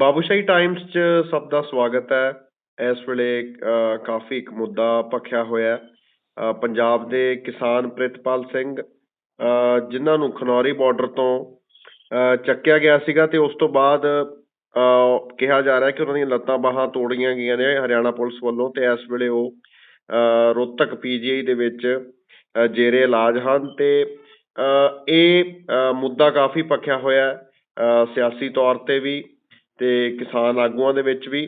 Babushahi Times 'ਚ ਸਭ ਦਾ ਸਵਾਗਤ ਹੈ। ਇਸ ਵੇਲੇ ਕਾਫੀ ਇੱਕ ਮੁੱਦਾ ਭਖਿਆ ਹੋਇਆ ਪੰਜਾਬ ਦੇ ਕਿਸਾਨ ਪ੍ਰਿਤਪਾਲ ਸਿੰਘ ਜਿਨ੍ਹਾਂ ਨੂੰ ਖਨੌਰੀ ਬਾਰਡਰ ਤੋਂ ਚੱਕਿਆ ਗਿਆ ਸੀਗਾ ਤੇ ਉਸ ਤੋਂ ਬਾਅਦ ਕਿਹਾ ਜਾ ਰਿਹਾ ਕਿ ਉਹਨਾਂ ਦੀਆਂ ਲੱਤਾਂ ਬਾਹਾਂ ਤੋੜੀਆਂ ਗਈਆਂ ਨੇ ਹਰਿਆਣਾ ਪੁਲਿਸ ਵੱਲੋਂ ਤੇ ਇਸ ਵੇਲੇ ਉਹ ਅ, ਰੋਹਤਕ ਪੀਜੀਆਈ ਦੇ ਵਿੱਚ ਜੇਰੇ ਇਲਾਜ ਹਨ ਤੇ ਇਹ ਮੁੱਦਾ ਕਾਫੀ ਭਖਿਆ ਹੋਇਆ ਸਿਆਸੀ ਤੌਰ ਤੇ ਵੀ ਤੇ ਕਿਸਾਨ ਆਗੂਆਂ ਦੇ ਵਿੱਚ ਵੀ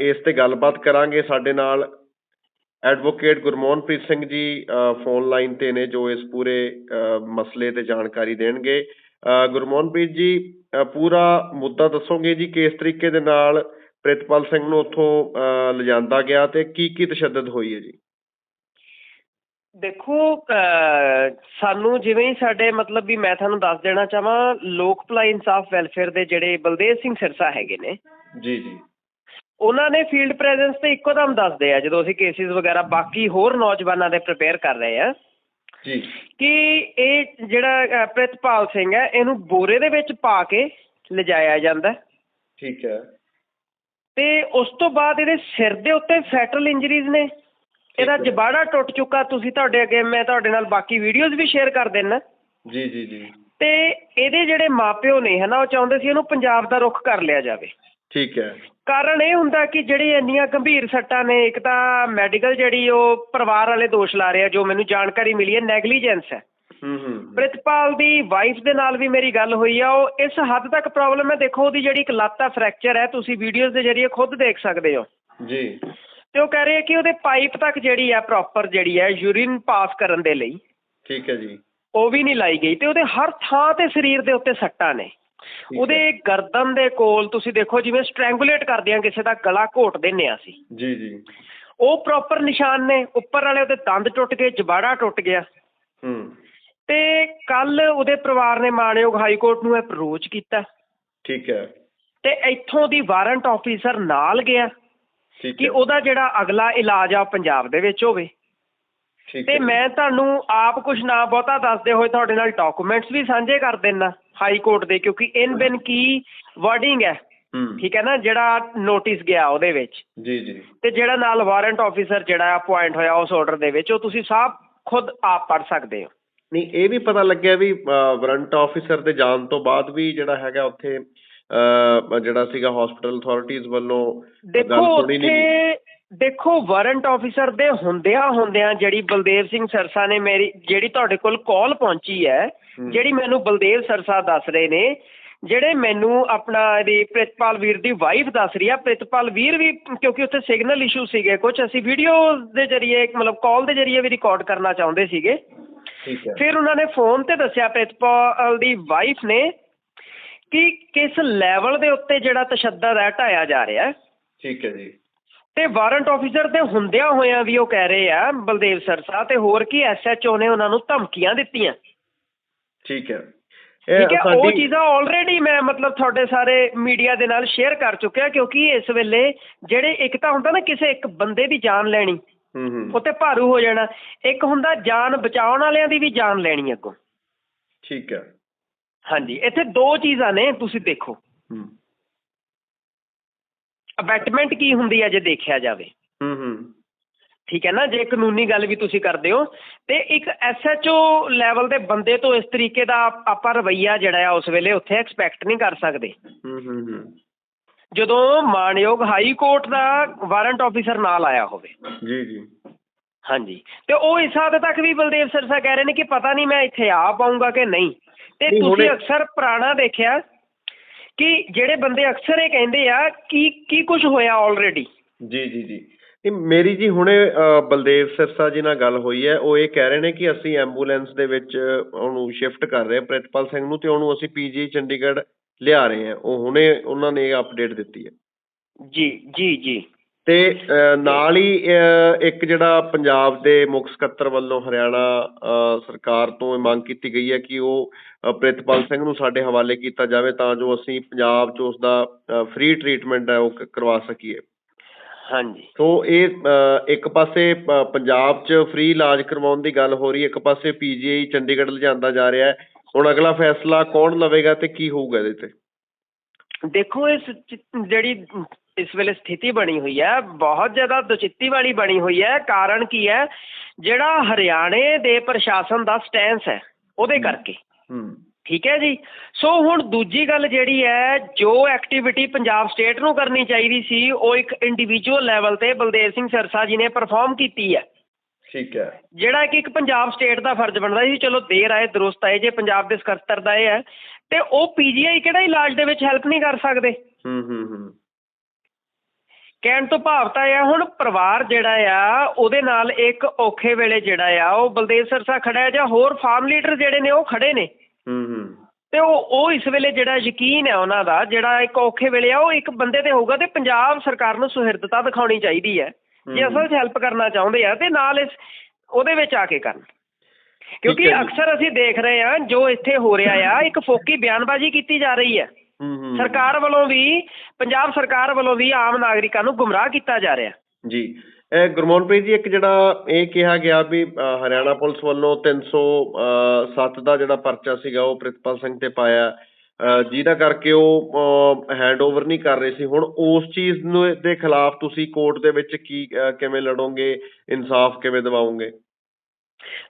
ਇਸ ਤੇ ਗੱਲਬਾਤ ਕਰਾਂਗੇ। ਸਾਡੇ ਨਾਲ advocate ਗੁਰਮੋਹਨਪ੍ਰੀਤ Singh ji phone line ਤੇ ਨੇ ਜੋ ਇਸ ਪੂਰੇ ਮਸਲੇ ਤੇ ਜਾਣਕਾਰੀ ਦੇਣਗੇ। ਗੁਰਮੋਹਨਪ੍ਰੀਤ ਜੀ ਪੂਰਾ ਮੁੱਦਾ ਦੱਸੋਗੇ ਜੀ ਕਿਸ ਤਰੀਕੇ ਦੇ ਨਾਲ ਪ੍ਰਿਤਪਾਲ ਸਿੰਘ ਨੂੰ ਉੱਥੋਂ ਅ, ਲਿਜਾਂਦਾ ਗਿਆ ਤੇ ਕੀ ਕੀ ਤਸ਼ੱਦਦ ਹੋਈ ਹੈ ਜੀ? ਦੇਖੋ ਸਾਨੂੰ ਜਿਵੇਂ ਹੀ ਸਾਡੇ ਮਤਲਬ ਵੀ ਮੈਂ ਤੁਹਾਨੂੰ ਦੱਸ ਦੇਣਾ ਚਾਹਾਂ ਲੋਕ ਭਲਾਈ ਇਨਸਾਫ ਵੈਲਫੇਅਰ ਦੇ ਜਿਹੜੇ ਬਲਦੇਵ ਸਿੰਘ ਸਿਰਸਾ ਹੈਗੇ ਨੇ ਜੀ ਜੀ। ਉਹਨਾਂ ਨੇ ਫੀਲਡ ਪ੍ਰੈਜ਼ੈਂਸ ਤੇ ਇੱਕੋ ਦਮ ਦੱਸਦੇ ਆ ਜਦੋਂ ਅਸੀਂ ਕੇਸਿਸ ਵਗੈਰਾ ਬਾਕੀ ਹੋਰ ਨੌਜਵਾਨਾਂ ਦੇ ਪ੍ਰਿਪੇਅਰ ਕਰ ਰਹੇ ਆ ਜੀ। ਕਿ ਇਹ ਜਿਹੜਾ ਪ੍ਰਿਤਪਾਲ ਸਿੰਘ ਹੈ ਇਹਨੂੰ ਬੋਰੇ ਦੇ ਵਿੱਚ ਪਾ ਕੇ ਲਿਜਾਇਆ ਜਾਂਦਾ। ਠੀਕ ਹੈ। ਤੇ ਉਸ ਤੋਂ ਬਾਅਦ ਇਹਦੇ ਸਿਰ ਦੇ ਉੱਤੇ ਫੈਟਲ ਇੰਜਰੀਜ਼ ਨੇ। ਇਹਦਾ। ਜਬਾੜਾ ਟੁੱਟ ਚੁੱਕਾ ਤੁਸੀਂ ਤੁਹਾਡੇ ਅੱਗੇ ਮੈਂ ਤੁਹਾਡੇ ਨਾਲ ਬਾਕੀ ਵੀਡੀਓਜ਼ ਵੀ ਸ਼ੇਅਰ ਕਰ ਦੇਣਾ ਜੀ ਜੀ ਜੀ। ਤੇ ਇਹਦੇ ਜਿਹੜੇ ਮਾਪਿਓ ਨੇ ਹਨਾ ਉਹ ਚਾਹੁੰਦੇ ਸੀ ਇਹਨੂੰ ਪੰਜਾਬ ਦਾ ਰੁੱਖ ਕਰ ਲਿਆ ਜਾਵੇ। ਠੀਕ ਹੈ। ਕਾਰਨ ਇਹ ਹੁੰਦਾ ਕਿ ਜਿਹੜੀ ਇੰਨੀਆਂ ਗੰਭੀਰ ਸੱਟਾਂ ਨੇ ਇੱਕ ਤਾਂ ਮੈਡੀਕਲ ਜਿਹੜੀ ਉਹ ਪਰਿਵਾਰ ਵਾਲੇ ਦੋਸ਼ ਲਾ ਰਹੇ ਆ ਜੋ ਮੈਨੂੰ ਜਾਣਕਾਰੀ ਮਿਲੀ ਹੈ ਨੈਗਲੀਜੈਂਸ ਹੈ। ਹੂੰ ਹੂੰ ਪ੍ਰਿਤਪਾਲ ਦੀ ਵਾਈਫ ਦੇ ਨਾਲ ਵੀ ਮੇਰੀ ਗੱਲ ਹੋਈ ਆ ਉਹ ਇਸ ਹੱਦ ਤੱਕ ਪ੍ਰੋਬਲਮ ਹੈ। ਦੇਖੋ ਉਹਦੀ ਜਿਹੜੀ ਇੱਕ ਲੱਤ ਆ ਫ੍ਰੈਕਚਰ ਹੈ ਤੁਸੀਂ ਵੀਡੀਓਜ਼ ਦੇ ਜਰੀਏ ਖੁਦ ਦੇਖ ਸਕਦੇ ਹੋ। ਜੀ। ਤੇ ਉਹ ਕਹਿ ਰਹੇ ਕਿ ਉਹਦੇ ਪਾਈਪ ਤੱਕ ਜਿਹੜੀ ਆ ਪ੍ਰੋਪਰ ਜਿਹੜੀ ਹੈ ਯੂਰਿਨ ਪਾਸ ਕਰਨ ਦੇ ਲਈ ਠੀਕ ਹੈ ਜੀ। ਉਹ ਵੀ ਨਹੀਂ ਲਾਈ ਗਈ ਤੇ ਉਹਦੇ ਹਰ ਥਾਂ ਤੇ ਸਰੀਰ ਦੇ ਉੱਤੇ ਸੱਟਾਂ ਨੇ। ਹੈ। ਉਹਦੇ ਗਰਦਨ ਦੇ ਕੋਲ ਤੁਸੀਂ ਦੇਖੋ ਜਿਵੇਂ ਸਟ੍ਰੈਂਗੂਲੇਟ ਕਰਦੇ ਆ ਕਿਸੇ ਦਾ ਗਲਾ ਘੋਟ ਦਿੰਨੇ ਆ ਅਸੀਂ। ਜੀ ਜੀ। ਉਹ ਪ੍ਰੋਪਰ ਨਿਸ਼ਾਨ ਨੇ ਉੱਪਰ ਵਾਲੇ ਉਹਦੇ ਦੰਦ ਟੁੱਟ ਗਏ ਜਬਾੜਾ ਟੁੱਟ ਗਿਆ। ਹੂੰ। ਤੇ ਕੱਲ ਉਹਦੇ ਪਰਿਵਾਰ ਨੇ ਮਾਣਯੋਗ ਹਾਈ ਕੋਰਟ ਨੂੰ ਅਪਰੋਚ ਕੀਤਾ। ਠੀਕ ਹੈ। ਤੇ ਇੱਥੋਂ ਦੀ ਵਾਰੰਟ ਆਫੀਸਰ ਨਾਲ ਗਿਆ। ਕਿ ਉਹਦਾ ਜਿਹੜਾ ਅਗਲਾ ਇਲਾਜ ਆ ਪੰਜਾਬ ਦੇ ਵਿੱਚ ਹੋਵੇ। ਤੇ ਮੈਂ ਤੁਹਾਨੂੰ ਆਪ ਕੁਝ ਨਾ ਬਹੁਤਾ ਦੱਸਦੇ ਹੋਏ ਤੁਹਾਡੇ ਨਾਲ ਡਾਕੂਮੈਂਟਸ ਵੀ ਸਾਂਝੇ ਕਰ ਦੇਣਾ ਹਾਈ ਕੋਰਟ ਦੇ ਕਿਉਂਕਿ ਇਨ ਬਿਨ ਕੀ ਵਰਡਿੰਗ ਹੈ। ਠੀਕ ਹੈ ਨਾ ਜਿਹੜਾ ਨੋਟਿਸ ਗਿਆ ਉਹਦੇ ਵਿੱਚ। ਜੀ ਜੀ। ਤੇ ਜਿਹੜਾ ਨਾਲ ਵਾਰੰਟ ਆਫੀਸਰ ਜਿਹੜਾ ਅਪਾਇੰਟ ਹੋਇਆ ਉਸ ਆਰਡਰ ਦੇ ਵਿੱਚ ਉਹ ਤੁਸੀਂ ਸਭ ਖੁਦ ਆਪ ਪੜ ਸਕਦੇ ਹੋ। ਨਹੀਂ ਇਹ ਵੀ ਪਤਾ ਲੱਗਿਆ ਵੀ ਵਾਰੰਟ ਆਫੀਸਰ ਦੇ ਜਾਣ ਤੋਂ ਬਾਅਦ ਵੀ ਜਿਹੜਾ ਹੈਗਾ ਉੱਥੇ ਜਿਹੜਾ ਸੀਗਾ ਹਸਪੀਟਲ ਅਥਾਰਟੀਜ਼ ਵੱਲੋਂ ਦੇਖੋ। ਉੱਥੇ ਦੇਖੋ ਵਾਰੰਟ ਆਫੀਸਰ ਦੇ ਹੁੰਦਿਆਂ ਹੁੰਦਿਆਂ ਜਿਹੜੀ ਬਲਦੇਵ ਸਿੰਘ ਸਰਸਾ ਨੇ ਮੇਰੀ ਜਿਹੜੀ ਤੁਹਾਡੇ ਕੋਲ ਕਾਲ ਪਹੁੰਚੀ ਹੈ। ਜਿਹੜੀ ਮੈਨੂੰ ਬਲਦੇਵ ਸਰਸਾ ਦੱਸ ਰਹੇ ਨੇ ਜਿਹੜੇ ਮੈਨੂੰ ਆਪਣਾ ਇਹਦੀ ਪ੍ਰਿਤਪਾਲ ਵੀਰ ਦੀ ਵਾਈਫ ਦੱਸ ਰਹੀ ਆ ਪ੍ਰਿਤਪਾਲ ਵੀਰ ਵੀ ਕਿਉਂਕਿ ਉੱਥੇ ਸਿਗਨਲ ਇਸ਼ੂ ਸੀਗੇ ਕੁਝ ਅਸੀਂ ਵੀਡੀਓ ਦੇ ਜਰੀਏ ਮਤਲਬ ਕਾਲ ਦੇ ਜਰੀਏ ਵੀ ਰਿਕਾਰਡ ਕਰਨਾ ਚਾਹੁੰਦੇ ਸੀਗੇ ਠੀਕ ਹੈ ਫਿਰ ਉਹਨਾਂ ਨੇ ਫੋਨ ਤੇ ਦੱਸਿਆ ਪ੍ਰਿਤਪਾਲ ਦੀ ਵਾਈਫ ਨੇ ਕਿ ਕਿਸ ਲੈਵਲ ਦੇ ਉੱਤੇ ਜਿਹੜਾ ਤਸ਼ੱਦਦ ਹੈ ਢਾਇਆ ਜਾ ਰਿਹਾ ਹੈ? ਠੀਕ ਹੈ ਜੀ। ਤੇ ਵਾਰੰਟ ਆਫੀਸਰ ਦੇ ਹੁੰਦਿਆਂ ਹੋਇਆਂ ਵੀ ਉਹ ਕਹਿ ਰਹੇ ਆ ਬਲਦੇਵ ਸਰਸਾ ਤੇ ਹੋਰ ਕੀ ਐਸਐਚਓ ਨੇ ਉਹਨਾਂ ਨੂੰ ਧਮਕੀਆਂ ਦਿੱਤੀਆਂ? ਠੀਕ ਹੈ। ਠੀਕ ਹੈ ਉਹ ਚੀਜ਼ਾਂ ਆਲਰੇਡੀ ਮੈਂ ਮਤਲਬ ਤੁਹਾਡੇ ਸਾਰੇ ਮੀਡੀਆ ਦੇ ਨਾਲ ਸ਼ੇਅਰ ਕਰ ਚੁੱਕਿਆ ਕਿਉਂਕਿ ਇਸ ਵੇਲੇ ਜਿਹੜੇ ਇੱਕ ਤਾਂ ਹੁੰਦਾ ਨਾ ਕਿਸੇ ਇੱਕ ਬੰਦੇ ਦੀ ਜਾਨ ਲੈਣੀ ਹੂੰ ਹੂੰ। ਉਹ ਤੇ ਭਾਰੂ ਹੋ ਜਾਣਾ। ਇੱਕ ਹੁੰਦਾ ਜਾਨ ਬਚਾਉਣ ਵਾਲਿਆਂ ਦੀ ਵੀ ਜਾਨ ਲੈਣੀ ਅੱਗੋਂ। ਠੀਕ ਹੈ। ਹਾਂਜੀ ਇੱਥੇ ਦੋ ਚੀਜ਼ਾਂ ਨੇ ਤੁਸੀਂ ਦੇਖੋ। ਹੂੰ। ਅਬੈਟਮੈਂਟ ਕੀ ਹੁੰਦੀ ਹੈ ਜੇ ਦੇਖਿਆ ਜਾਵੇ? ਹੂੰ ਹੂੰ। ਠੀਕ ਹੈ ਨਾ ਜੇ ਕਾਨੂੰਨੀ ਗੱਲ ਵੀ ਤੁਸੀਂ ਕਰਦੇ ਹੋ ਤੇ ਇੱਕ ਐਸਐਚਓ ਲੈਵਲ ਦੇ ਬੰਦੇ ਤੋਂ ਇਸ ਤਰੀਕੇ ਦਾ ਆਪਾਂ ਰਵਈਆ ਜਿਹੜਾ ਆ ਉਸ ਵੇਲੇ ਉੱਥੇ ਐਕਸਪੈਕਟ ਨਹੀਂ ਕਰ ਸਕਦੇ। ਹੂੰ ਹੂੰ ਹੂੰ। ਜਦੋਂ ਮਾਨਯੋਗ ਹਾਈ ਕੋਰਟ ਦਾ ਵਾਰੰਟ ਆਫੀਸਰ ਨਾਲ ਆਇਆ ਹੋਵੇ। ਜੀ ਜੀ। ਹਾਂਜੀ। ਤੇ ਉਹ ਇਸ ਹੱਦ ਤੱਕ ਵੀ ਬਲਦੇਵ ਸਰਸਾ ਕਹਿ ਰਹੇ ਨੇ ਕਿ ਪਤਾ ਨਹੀਂ ਮੈਂ ਇੱਥੇ ਆ ਪਾਉਂਗਾ ਕਿ ਨਹੀਂ। ਤੇ ਤੁਸੀਂ ਅਕਸਰ ਪੁਰਾਣਾ ਦੇਖਿਆ ਕਿ ਜਿਹੜੇ ਬੰਦੇ ਅਕਸਰ ਇਹ ਕਹਿੰਦੇ ਆ ਕੀ ਕੀ ਕੁਝ ਹੋਇਆ ਆਲਰੇਡੀ ਜੀ ਜੀ ਜੀ। ਨਹੀਂ ਮੇਰੀ ਜੀ ਹੁਣੇ ਬਲਦੇਵ ਸਿਰਸਾ ਜੀ ਨਾਲ ਗੱਲ ਹੋਈ ਹੈ। ਉਹ ਇਹ ਕਹਿ ਰਹੇ ਨੇ ਕਿ ਅਸੀਂ ਐਂਬੂਲੈਂਸ ਦੇ ਵਿੱਚ ਉਹਨੂੰ ਸ਼ਿਫਟ ਕਰ ਰਹੇ ਹਾਂ ਪ੍ਰਿਤਪਾਲ ਸਿੰਘ ਨੂੰ ਤੇ ਉਹਨੂੰ ਅਸੀਂ ਪੀਜੀ ਚੰਡੀਗੜ੍ਹ ਲਿਆ ਰਹੇ ਹਾਂ। ਉਹ ਹੁਣੇ ਉਹਨਾਂ ਨੇ ਅਪਡੇਟ ਦਿੱਤੀ ਹੈ। ਜੀ ਜੀ ਜੀ। ਤੇ ਅ, ਨਾਲ ਹੀ ਇੱਕ ਜਿਹੜਾ ਪੰਜਾਬ ਦੇ ਮੁੱਖ ਸਕੱਤਰ ਵੱਲੋਂ ਹਰਿਆਣਾ ਸਰਕਾਰ ਤੋਂ ਇਹ ਮੰਗ ਕੀਤੀ ਗਈ ਹੈ ਕਿ ਉਹ ਪ੍ਰਿਤਪਾਲ ਸਿੰਘ ਨੂੰ ਸਾਡੇ ਹਵਾਲੇ ਕੀਤਾ ਜਾਵੇ ਤਾਂ ਜੋ ਅਸੀਂ ਪੰਜਾਬ 'ਚ ਉਸ ਦਾ ਫ੍ਰੀ ਟ੍ਰੀਟਮੈਂਟ ਹੈ ਉਹ ਕਰਵਾ ਸਕੀਏ। ਹਾਂਜੀ। ਸੋ ਇਹ ਇੱਕ ਪਾਸੇ ਪੰਜਾਬ 'ਚ ਫ੍ਰੀ ਇਲਾਜ ਕਰਵਾਉਣ ਦੀ ਗੱਲ ਹੋ ਰਹੀ ਹੈ ਇੱਕ ਪਾਸੇ ਪੀਜੀਆਈ ਚੰਡੀਗੜ੍ਹ ਲਿਜਾਂਦਾ ਜਾ ਰਿਹਾ ਹੈ। ਹੁਣ ਅਗਲਾ ਫੈਸਲਾ ਕੌਣ ਲਵੇਗਾ ਤੇ ਕੀ ਹੋਊਗਾ ਇਹਦੇ ਤੇ? ਦੇਖੋ ਇਸ ਜਿਹੜੀ ਇਸ ਵੇਲੇ ਸਥਿਤੀ ਬਣੀ ਹੋਈ ਹੈ ਬਹੁਤ ਜ਼ਿਆਦਾ ਦੁਚਿੱਤੀ ਵਾਲੀ ਬਣੀ ਹੋਈ ਹੈ। ਕਾਰਨ ਕੀ ਹੈ? ਜਿਹੜਾ ਹਰਿਆਣੇ ਦੇ ਪ੍ਰਸ਼ਾਸਨ ਦਾ ਸਟੈਂਸ ਹੈ ਉਹਦੇ ਕਰਕੇ। ਹੂੰ। ਠੀਕ ਹੈ ਜੀ? ਸੋ ਹੁਣ ਦੂਜੀ ਗੱਲ ਜਿਹੜੀ ਹੈ ਜੋ ਐਕਟੀਵਿਟੀ ਪੰਜਾਬ ਸਟੇਟ ਨੂੰ ਕਰਨੀ ਚਾਹੀਦੀ ਸੀ ਉਹ ਇੱਕ ਇੰਡੀਵਿਜੂਅਲ ਲੈਵਲ ਤੇ ਬਲਦੇਵ ਸਿੰਘ ਸਰਸਾ ਜੀ ਨੇ ਪਰਫਾਰਮ ਕੀਤੀ ਹੈ। ਠੀਕ ਹੈ। ਜਿਹੜਾ ਕਿ ਇੱਕ ਪੰਜਾਬ ਸਟੇਟ ਦਾ ਫਰਜ਼ ਬਣਦਾ ਸੀ ਚਲੋ ਦੇਰ ਆਏ ਦਰੁਸਤ ਆਏ ਜੇ ਪੰਜਾਬ ਦੇ ਸਕੱਤਰ ਦਾ ਇਹ ਹੈ ਤੇ ਉਹ ਪੀਜੀਆਈ ਕਿਹੜਾ ਇਲਾਜ ਦੇ ਵਿੱਚ ਹੈਲਪ ਨਹੀਂ ਕਰ ਸਕਦੇ? ਹੂੰ ਹੂੰ ਹੂੰ। ਕਹਿਣ ਤੋਂ ਭਾਵ ਤਾਂ ਇਹ ਹੁਣ ਪਰਿਵਾਰ ਜਿਹੜਾ ਆ ਉਹਦੇ ਨਾਲ ਇੱਕ ਔਖੇ ਵੇਲੇ ਜਿਹੜਾ ਆ ਉਹ ਬਲਦੇਵ ਸਰਸਾ ਖੜਾ ਹੈ ਜਾਂ ਹੋਰ ਫਾਰਮ ਲੀਡਰ ਜਿਹੜੇ ਨੇ ਉਹ ਖੜੇ ਨੇ। ਹੂੰ ਹੂੰ। ਤੇ ਉਹ ਉਹ ਇਸ ਵੇਲੇ ਜਿਹੜਾ ਯਕੀਨ ਹੈ ਉਹਨਾਂ ਦਾ ਜਿਹੜਾ ਇੱਕ ਔਖੇ ਵੇਲੇ ਆ ਉਹ ਇੱਕ ਬੰਦੇ ਤੇ ਹੋਊਗਾ ਤੇ ਪੰਜਾਬ ਸਰਕਾਰ ਨੂੰ ਸੁਹਿਰਦਤਾ ਦਿਖਾਉਣੀ ਚਾਹੀਦੀ ਹੈ। ਜੇ। ਅਸਲ 'ਚ ਹੈਲਪ ਕਰਨਾ ਚਾਹੁੰਦੇ ਆ ਤੇ ਨਾਲ ਇਸ ਉਹਦੇ ਵਿੱਚ ਆ ਕੇ ਕਰਨ। ਕਿਉਂਕਿ। ਅਕਸਰ ਅਸੀਂ ਦੇਖ ਰਹੇ ਹਾਂ ਜੋ ਇੱਥੇ ਹੋ ਰਿਹਾ ਆ ਇੱਕ ਫੋਕੀ ਬਿਆਨਬਾਜ਼ੀ ਕੀਤੀ ਜਾ ਰਹੀ ਹੈ। ਸਰਕਾਰ ਵੱਲੋਂ ਵੀ ਪੰਜਾਬ ਸਰਕਾਰ ਵੱਲੋਂ ਵੀ ਆਮ ਨਾਗਰਿਕਾਂ ਨੂੰ ਗੁੰਮਰਾਹ ਕੀਤਾ ਜਾ ਰਿਹਾ। ਜੀ। ਇਹ ਗੁਰਮੋਹਨਪ੍ਰੀਤ ਜੀ ਇੱਕ ਜਿਹੜਾ ਇਹ ਕਿਹਾ ਗਿਆ ਵੀ ਹਰਿਆਣਾ ਪੁਲਿਸ ਵੱਲੋਂ 307 ਦਾ ਜਿਹੜਾ ਪਰਚਾ ਸੀਗਾ ਉਹ ਪ੍ਰਿਤਪਾਲ ਸਿੰਘ ਤੇ ਪਾਇਆ। ਜਿਹਦਾ ਕਰਕੇ ਉਹ ਹੈਂਡਓਵਰ ਨਹੀਂ ਕਰ ਰਹੇ ਸੀ। ਹੁਣ ਉਸ ਚੀਜ਼ ਨੂੰ ਦੇ ਖਿਲਾਫ ਤੁਸੀਂ ਕੋਰਟ ਦੇ ਵਿੱਚ ਕੀ ਕਿਵੇਂ ਲੜੋਗੇ? ਇਨਸਾਫ ਕਿਵੇਂ ਦਿਵਾਓਗੇ?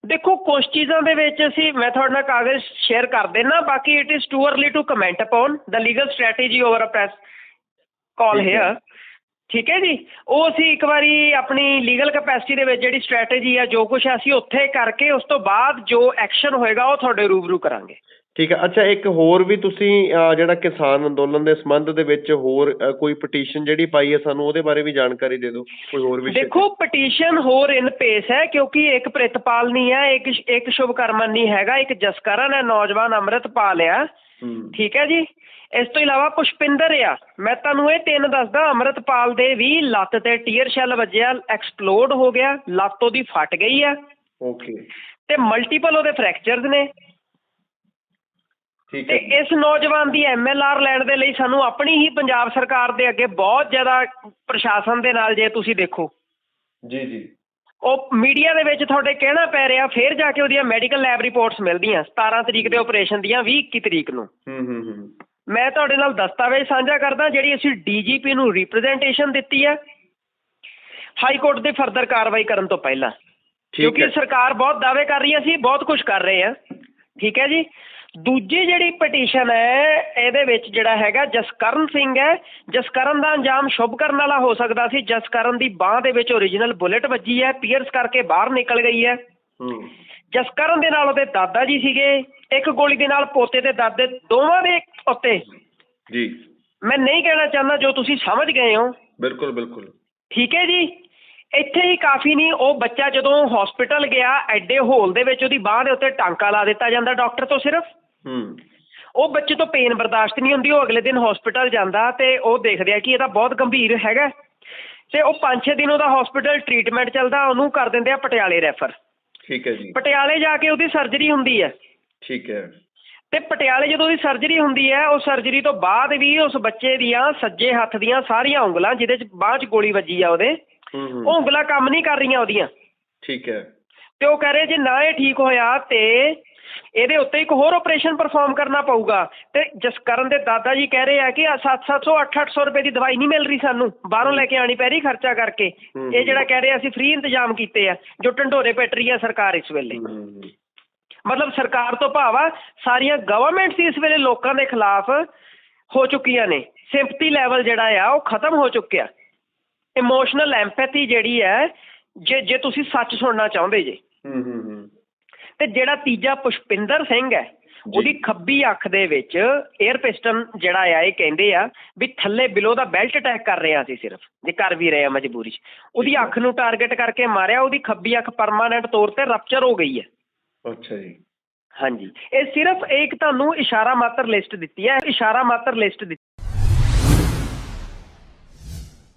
ਦੇਖੋ ਕੁਝ ਚੀਜ਼ਾਂ ਦੇ ਵਿੱਚ ਅਸੀਂ ਮੈਂ ਤੁਹਾਡੇ ਨਾਲ ਕਾਗਜ਼ ਸ਼ੇਅਰ ਕਰ ਦੇਣਾ ਬਾਕੀ it is too early to comment upon the legal strategy over a press call. Here ਠੀਕ ਹੈ ਜੀ? ਉਹ ਅਸੀਂ ਇੱਕ ਵਾਰੀ ਆਪਣੀ ਲੀਗਲ ਕਪੈਸਿਟੀ ਦੇ ਵਿੱਚ ਜਿਹੜੀ ਸਟ੍ਰੈਟੇਜੀ ਆ ਜੋ ਕੁਝ ਅਸੀਂ ਉੱਥੇ ਕਰਕੇ ਉਸ ਤੋਂ ਬਾਅਦ ਜੋ ਐਕਸ਼ਨ ਹੋਏਗਾ ਉਹ ਤੁਹਾਡੇ ਰੂਬਰੂ ਕਰਾਂਗੇ। ਠੀਕ ਹੈ ਅੱਛਾ ਇੱਕ ਹੋਰ ਵੀ ਤੁਸੀਂ ਜਿਹੜਾ ਕਿਸਾਨ ਅੰਦੋਲਨ ਦੇ ਸੰਬੰਧ ਦੇ ਵਿੱਚ ਹੋਰ ਕੋਈ ਪਟੀਸ਼ਨ ਜਿਹੜੀ ਪਾਈ ਹੈ ਸਾਨੂੰ ਉਹਦੇ ਬਾਰੇ ਵੀ ਜਾਣਕਾਰੀ ਦੇ ਦਿਓ। ਕੋਈ ਹੋਰ ਵੀ ਦੇਖੋ ਪਟੀਸ਼ਨ ਹੋਰ ਇਨ ਪੇਸ ਹੈ ਕਿਉਂਕਿ ਇੱਕ ਪ੍ਰਿਤਪਾਲ ਨਹੀਂ ਹੈ ਇੱਕ ਇੱਕ ਸ਼ੁਭਕਰਮਨ ਨਹੀਂ ਹੈਗਾ ਇੱਕ ਜਸਕਰਨ ਹੈ ਨੌਜਵਾਨ ਅੰਮ੍ਰਿਤਪਾਲ ਆ। ਠੀਕ ਹੈ ਜੀ? ਇਸ ਤੋਂ ਇਲਾਵਾ ਪੁਸ਼ਪਿੰਦਰ ਆ ਮੈਂ ਤੁਹਾਨੂੰ ਇਹ ਤਿੰਨ ਦੱਸਦਾ ਅੰਮ੍ਰਿਤਪਾਲ ਦੇ ਵੀ ਲੱਤ ਤੇ ਟੀਅਰ ਸ਼ੈਲ ਵੱਜਿਆ ਐਕਸਪਲੋਡ ਹੋ ਗਿਆ ਲੱਤ ਉਹਦੀ ਫਟ ਗਈ ਆ। ਓਕੇ ਤੇ ਮਲਟੀਪਲ ਉਹਦੇ ਫ੍ਰੈਕਚਰਸ ਨੇ। ਠੀਕ ਤੇ ਹੈ। ਇਸ ਨੌਜਵਾਨ ਦੀ ਐਮਐਲਆਰ ਲੈਣ ਦੇ ਲਈ ਸਾਨੂੰ ਆਪਣੀ ਹੀ ਪੰਜਾਬ ਸਰਕਾਰ ਦੇ ਅੱਗੇ ਬਹੁਤ ਜ਼ਿਆਦਾ ਪ੍ਰਸ਼ਾਸਨ ਦੇ ਨਾਲ ਜੇ ਤੁਸੀਂ ਦੇਖੋ। ਜੀ ਜੀ। ਉਹ ਮੀਡੀਆ ਦੇ ਵਿੱਚ ਤੁਹਾਡੇ ਕਹਿਣਾ ਪੈ ਰਿਹਾ ਫਿਰ ਜਾ ਕੇ ਉਹਦੀਆਂ ਮੈਡੀਕਲ ਲੈਬ ਰਿਪੋਰਟਸ ਮਿਲਦੀਆਂ 17 ਤਰੀਕ ਦੇ ਆਪਰੇਸ਼ਨ ਦੀਆਂ 20 21 ਤਰੀਕ ਨੂੰ। ਹੂੰ ਹੂੰ ਹੂੰ। ਮੈਂ ਤੁਹਾਡੇ ਨਾਲ ਦਸਤਾਵੇਜ਼ ਸਾਂਝਾ ਕਰਦਾ ਜਿਹੜੀ ਅਸੀਂ ਡੀਜੀਪੀ ਨੂੰ ਰਿਪਰੈਜ਼ੈਂਟੇਸ਼ਨ ਦਿੱਤੀ ਹੈ ਹਾਈ ਕੋਰਟ ਦੇ ਫਰਦਰ ਕਾਰਵਾਈ ਕਰਨ ਤੋਂ ਪਹਿਲਾਂ। ਕਿਉਂਕਿ ਸਰਕਾਰ ਬਹੁਤ ਦਾਅਵੇ ਕਰ ਰਹੀ ਹੈ ਅਸੀਂ ਬਹੁਤ ਕੁਝ ਕਰ ਰਹੇ ਹਾਂ। ਠੀਕ ਹੈ ਜੀ? ਦੂਜੀ ਜਿਹੜੀ ਪਟੀਸ਼ਨ ਹੈ ਇਹਦੇ ਵਿੱਚ ਜਿਹੜਾ ਹੈਗਾ ਜਸਕਰਨ ਸਿੰਘ ਹੈ ਜਸਕਰਨ ਦਾ ਅੰਜਾਮ ਸ਼ੁਭ ਕਰਨ ਵਾਲਾ ਹੋ ਸਕਦਾ ਸੀ। ਜਸਕਰਨ ਦੀ ਬਾਹ ਦੇ ਵਿੱਚ ਓਰੀਜਨਲ ਬੁਲੇਟ ਵੱਜੀ ਹੈ ਪੀਅਰਸ ਕਰਕੇ ਬਾਹਰ ਨਿਕਲ ਗਈ ਹੈ। ਹੂੰ। ਜਸਕਰਨ ਦੇ ਨਾਲ ਉਹਦੇ ਦਾਦਾ ਜੀ ਸੀਗੇ ਇੱਕ ਗੋਲੀ ਦੇ ਨਾਲ ਪੋਤੇ ਤੇ ਦਾਦੇ ਦੋਵਾਂ ਦੇ ਉੱਤੇ। ਜੀ। ਮੈਂ ਨਹੀਂ ਕਹਿਣਾ ਚਾਹੁੰਦਾ ਜੋ ਤੁਸੀਂ ਸਮਝ ਗਏ ਹੋ। ਬਿਲਕੁਲ ਬਿਲਕੁਲ। ਠੀਕ ਹੈ ਜੀ? ਇੱਥੇ ਹੀ ਕਾਫੀ ਨਹੀਂ ਉਹ ਬੱਚਾ ਜਦੋਂ ਹਸਪੀਟਲ ਗਿਆ ਐਡੇ ਹੋਲ ਦੇ ਵਿੱਚ ਉਹਦੀ ਬਾਹ ਦੇ ਉੱਤੇ ਟਾਂਕਾ ਲਾ ਦਿੱਤਾ ਜਾਂਦਾ ਡਾਕਟਰ ਤੋਂ ਸਿਰਫ। ਹੂੰ। ਉਹ ਬੱਚੇ ਤੋਂ ਪੇਨ ਬਰਦਾਸ਼ਤ ਨਹੀਂ ਹੁੰਦੀ ਉਹ ਅਗਲੇ ਦਿਨ ਹਸਪੀਟਲ ਜਾਂਦਾ ਤੇ ਉਹ ਦੇਖਦੇ ਆ ਕਿ ਇਹਦਾ ਬਹੁਤ ਗੰਭੀਰ ਹੈਗਾ। ਤੇ ਉਹ 5-6 ਦਿਨ ਉਹਦਾ ਹਸਪੀਟਲ ਟ੍ਰੀਟਮੈਂਟ ਚੱਲਦਾ ਉਹਨੂੰ ਕਰ ਦਿੰਦੇ ਆ ਪਟਿਆਲੇ ਰੈਫਰ ਠੀਕ ਹੈ ਜੀ। ਪਟਿਆਲੇ ਜਾ ਕੇ ਉਹਦੀ ਸਰਜਰੀ ਹੁੰਦੀ ਹੈ। ਠੀਕ ਹੈ। ਤੇ ਪਟਿਆਲੇ ਜਦੋਂ ਉਹਦੀ ਸਰਜਰੀ ਹੁੰਦੀ ਹੈ ਉਹ ਸਰਜਰੀ ਤੋਂ ਬਾਅਦ ਵੀ ਉਸ ਬੱਚੇ ਦੀਆਂ ਸੱਜੇ ਹੱਥ ਦੀਆਂ ਸਾਰੀਆਂ ਉਂਗਲਾਂ ਜਿਹਦੇ ਚ ਬਾਂਹ 'ਚ ਗੋਲੀ ਵੱਜੀ ਆ ਉਹਦੇ ਹੂੰ ਉਹ ਹੂੰ ਉਂਗਲਾਂ ਕੰਮ ਨਹੀਂ ਕਰ ਰਹੀਆਂ ਉਹਦੀਆਂ। ਠੀਕ ਹੈ। ਤੇ ਉਹ ਕਹਿ ਰਹੇ ਜੇ ਨਾ ਇਹ ਠੀਕ ਹੋਇਆ ਤੇ ਇਹਦੇ ਉੱਤੇ ਇੱਕ ਹੋਰ ਆਪਰੇਸ਼ਨ ਪਰਫਾਰਮ ਕਰਨਾ ਪਊਗਾ। ਤੇ ਜਸਕਰਨ ਦੇ ਦਾਦਾ ਜੀ ਕਹਿ ਰਹੇ ਆ ਕਿ 7-700 8-800 ਰੁਪਏ ਦੀ ਦਵਾਈ ਨਹੀਂ ਮਿਲ ਰਹੀ ਸਾਨੂੰ। ਬਾਹਰੋਂ ਲੈ ਕੇ ਆਣੀ ਪੈ ਰਹੀ ਖਰਚਾ ਕਰਕੇ। ਇਹ ਜਿਹੜਾ ਕਹਿ ਰਹੇ ਅਸੀਂ ਫ੍ਰੀ ਇੰਤਜ਼ਾਮ ਕੀਤੇ ਆ ਜੋ ਢੰਡੋਰੇ ਪਿੱਟ ਰਹੀ ਆ ਸਰਕਾਰ ਇਸ ਵੇਲੇ। ਮਤਲਬ ਸਰਕਾਰ ਤੋਂ ਭਾਵਾ ਸਾਰੀਆਂ ਗਵਰਨਮੈਂਟਸ ਇਸ ਵੇਲੇ ਲੋਕਾਂ ਦੇ ਖਿਲਾਫ ਹੋ ਚੁੱਕੀਆਂ ਨੇ। ਸਿੰਪਥੀ ਲੈਵਲ ਜਿਹੜਾ ਆ ਉਹ ਖਤਮ ਹੋ ਚੁੱਕਿਆ। ਇਮੋਸ਼ਨਲ ਐਮਪੈਥੀ ਜਿਹੜੀ ਹੈ ਜੇ ਜੇ ਤੁਸੀਂ ਸੱਚ ਸੁਣਨਾ ਚਾਹੁੰਦੇ ਜੇ। ਹੂੰ ਹੂੰ ਹੂੰ। ਤੇ ਜਿਹੜਾ ਤੀਜਾ ਪੁਸ਼ਪਿੰਦਰ ਸਿੰਘ ਹੈ ਉਹਦੀ ਖੱਬੀ ਅੱਖ ਦੇ ਵਿੱਚ 에ਅਰ ਪਿਸਟਨ ਜਿਹੜਾ ਆ ਇਹ ਕਹਿੰਦੇ ਆ ਵੀ ਥੱਲੇ ਬਿਲੋ ਦਾ ਬੈਲਟ ਅਟੈਕ ਕਰ ਰਹੇ ਅਸੀਂ ਸਿਰਫ ਜੇ ਕਰ ਵੀ ਰਹੇ ਮਜਬੂਰੀ 'ਚ। ਉਹਦੀ ਅੱਖ ਨੂੰ ਟਾਰਗੇਟ ਕਰਕੇ ਮਾਰਿਆ ਉਹਦੀ ਖੱਬੀ ਅੱਖ ਪਰਮਾਨੈਂਟ ਤੌਰ ਤੇ ਰਪਚਰ ਹੋ ਗਈ ਹੈ। ਅੱਛਾ ਜੀ। ਹਾਂਜੀ। ਇਹ ਸਿਰਫ ਇੱਕ ਤੁਹਾਨੂੰ ਇਸ਼ਾਰਾ ਮਾਤਰ ਲਿਸਟ ਦਿੱਤੀ ਹੈ ਇਸ਼ਾਰਾ ਮਾਤਰ ਲਿਸਟ